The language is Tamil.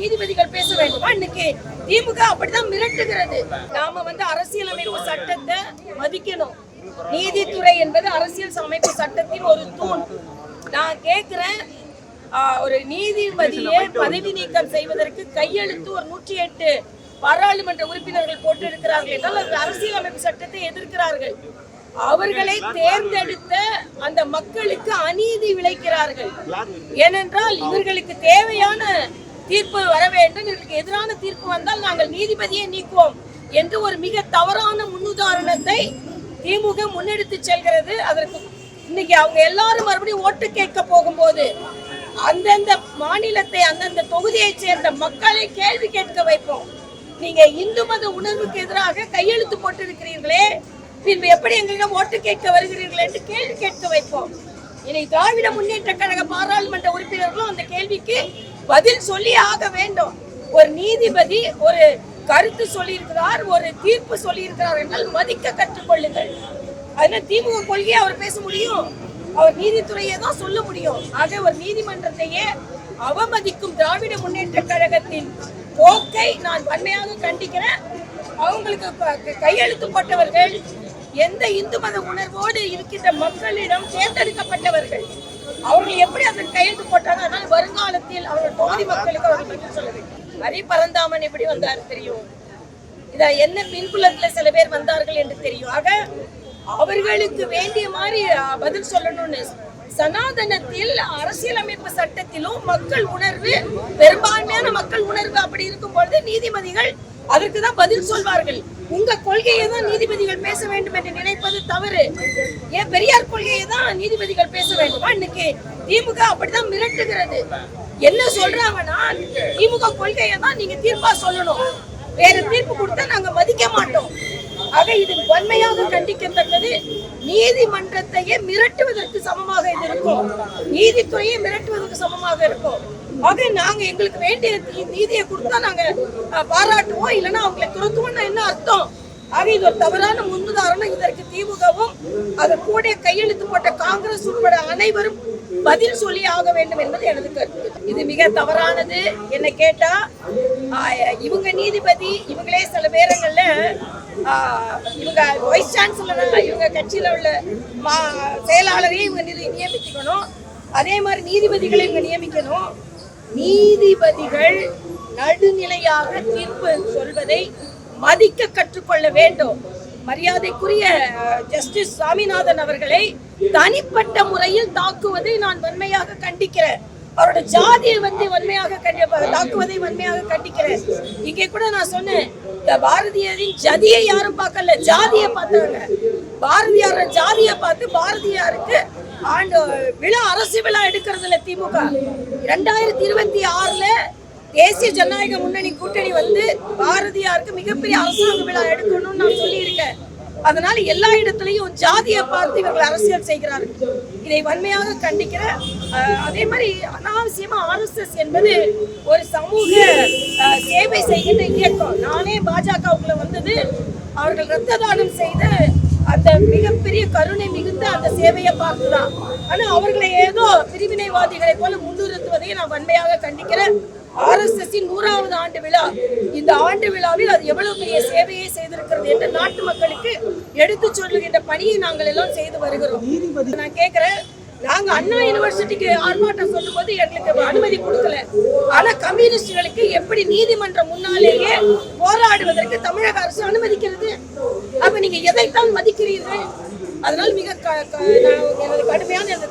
நீதிபதிகள் பேச வேண்டுமா. இன்னைக்கு திமுக அப்படிதான் மிரட்டுகிறது. நாம வந்து அரசியலமைப்பு சட்டத்தை மதிக்கணும். நீதித்துறை என்பது அரசியல் அமைப்பு சட்டத்தின் ஒரு தூண். நான் கேட்கிறேன் ஒரு நீதிபதியை பதவி நீக்கம் செய்வதற்கு கையெழுத்து ஒரு நூற்றி எட்டு பாராளுமன்ற உறுப்பினர்கள் போட்டிருக்கிறார்கள் என்றால் அது அரசியலமைப்பு சட்டத்தை எதிர்க்கிறார்கள். அவர்களை தேர்ந்தெடுத்த அந்த மக்களுக்கு அநீதி விளைக்கிறார்கள். ஏனென்றால் இவர்களுக்கு தேவையான தீர்ப்பு வர வேண்டும். எங்களுக்கு எதிரான தீர்ப்பு வந்தால் நாங்கள் நீதிபதியை நீக்குவோம் என்று ஒரு மிக தவறான முன்னுதாரணத்தை திமுக முன்னெடுத்து செல்கிறது. அதற்கு இன்னைக்கு அவங்க எல்லாரும் மறுபடியும் ஓட்டு கேட்க போகும்போது அந்தந்த மாநிலத்தை அந்தந்த தொகுதியை சேர்ந்த மக்களை கேள்வி கேட்க வைப்போம். நீங்க இந்து மத உணர்வுக்கு எதிராக கையெழுத்து போட்டிருக்கிறீர்களே. பின்பு எப்படி எங்களிடம் ஓட்டு கேட்க வருகிறீர்கள் என்று கேள்வி கேட்க வைப்போம். இனி திராவிட முன்னேற்ற கழக பாராளுமன்ற உறுப்பினர்களும் அந்த கேள்விக்கு பதில் சொல்லி ஆக வேண்டும். ஒரு நீதிபதி ஒரு கருத்து சொல்லியிருக்கிறார் ஒரு தீர்ப்பு சொல்லியிருக்கிறார் என்றால் மதிக்க கற்றுக்கொள்ளுங்கள். அதனால திமுக கொள்கையை அவர் பேச முடியும். அவர் நீதித்துறையை தான் சொல்ல முடியும். ஆக ஒரு நீதிமன்றத்தையே அவமதிக்கும் திராவிட முன்னேற்ற கழகத்தின் போக்கை நான் வன்மையாக கண்டிக்கிறேன். அவங்களுக்கு கையெழுத்து போட்டவர்கள் எந்த இந்து மத உணர்வோடு இருக்கின்ற மக்களிடம் தேர்ந்தெடுக்கப்பட்டவர்கள் அவர்கள் எப்படி அதன் கையெழுத்து போட்டாங்க? தொகுதி மக்களுக்கு பதில் ஹரி பரந்தாமன் எப்படி வந்தார் தெரியும்? இத என்ன பின்புலத்துல சில பேர் வந்தார்கள் என்று தெரியும். ஆக அவர்களுக்கு வேண்டிய மாதிரி பதில் சொல்லணும்னு சனாதனத்தில் அரசியலமைப்பு சட்டத்திலும் மக்கள் உணர்வு பெரும்பான்மையான மக்கள் உணர்வு அப்படி இருக்கும் பொழுது நீதிபதிகள் அதற்கு தான் பதில் சொல்வார்கள். உங்க கொள்கையை தான் நீதிபதிகள் பேச வேண்டும் என்று நினைப்பது தவறு. ஏன் பெரியார் கொள்கையை தான் நீதிபதிகள் பேச வேண்டுமா? இன்னைக்கு திமுக அப்படிதான் மிரட்டுகிறது. என்ன சொல்றாங்கன்னா திமுக கொள்கையை தான் நீங்க தீர்ப்பா சொல்லணும். வேற தீர்ப்பு கொடுத்தா நாங்க மதிக்க மாட்டோம். ஆக இது வன்மையாக கண்டிக்கத்தக்கது. நீதிமன்றத்தையே மிரட்டுவதற்கு சமமாக இது இருக்கும். நீதித்துறையை மிரட்டுவதற்கு சமமாக இருக்கும். ஆக நாங்க எங்களுக்கு வேண்டிய நீ- நீதியை கொடுத்தா நாங்க பாராட்டுவோம். இல்லைன்னா அவங்களை துரத்துவோம்னா என்ன அர்த்தம்? ஆக இது ஒரு தவறான முன்னுதாரணம். இதற்கு திமுகவும் அதன் கூட கையெழுத்து போட்ட காங்கிரஸ் உட்பட அனைவரும் பதில் சொல்லி ஆக வேண்டும் என்பது எனது கருத்து. இது மிக தவறானது. என்ன கேட்டா இவங்க நீதிபதி இவங்களே சில பேரங்கள்ல இவங்க வைஸ் சான்சலர் இவங்க கட்சியில உள்ள மா செயலாளரையும் இவங்க நியமிக்கணும். அதே மாதிரி நீதிபதிகளை இவங்க நியமிக்கணும். நீதிபதிகள் நடுநிலையாக தீர்ப்பு சொல்வதை மதிக்க கற்றுக்கொள்ள வேண்டும். மரியாதைக்குரிய ஜஸ்டிஸ் சாமிநாதன் அவர்களை தனிப்பட்ட முறையில் தாக்குவதை நான் வன்மையாக கண்டிக்கிறேன். அவரோட ஜாதியை வந்து வன்மையாக கண்டி தாக்குவதை வன்மையாக கண்டிக்கிறேன். இங்கே கூட நான் சொன்னேன் இந்த பாரதியாரின் ஜதியை யாரும் பார்க்கல ஜாதியை பார்த்தாங்க. பாரதியார ஜாதியை பார்த்து பாரதியாருக்கு ஆண்டு விழா அரசு விழா எடுக்கிறதுல திமுக. இரண்டாயிரத்தி இருபத்தி ஆறுல தேசிய ஜனநாயக முன்னணி கூட்டணி வந்து பாரதியாருக்கு மிகப்பெரிய அரசாங்க விழா எடுக்கணும்னு நான் சொல்லியிருக்கேன். அதனால எல்லா இடத்துலையும் ஜாதியை பார்த்து இவர்கள் அரசியல் செய்கிறார்கள். இதை வன்மையாக கண்டிக்கிறேன் அதே மாதிரி அனாவசியமா ஆர்எஸ்எஸ் என்பது ஒரு சமூக சேவை செய்கின்ற இயக்கம். நானே பாஜகவுக்குள்ள வந்தது. அவர்கள் ரத்த தானம் செய்த அந்த மிகப்பெரிய கருணை மிகுந்த அந்த சேவையை பார்த்துதான். ஆனா அவர்களை ஏதோ பிரிவினைவாதிகளை போல முன்னிறுத்துவதையும் நான் வன்மையாக கண்டிக்கிறேன். ஆர்எஸ்எஸ்ஸின் நூறாவது ஆண்டு விழா. இந்த ஆண்டு விழாவில் அது எவ்வளவு பெரிய சேவையை செய்திருக்கிறது என்று நாட்டு மக்களுக்கு எடுத்து சொல்லுகின்ற பணியை நாங்கள் எல்லாம் செய்து வருகிறோம். நான் கேட்கிறேன் நாங்க அண்ணா யூனிவர்சிட்டிக்கு ஆர்ப்பாட்டம் சொல்லும்போது எங்களுக்கு அனுமதி கொடுக்கல. ஆனா கம்யூனிஸ்டுகளுக்கு எப்படி நீதிமன்றம் முன்னாலேயே போராடுவதற்கு தமிழக அரசு அனுமதிக்கிறது? அப்ப நீங்க எதைத்தான் மதிக்கிறீர்கள்? அதனால் மிக க- க- நான் எனது கடுமையான எனது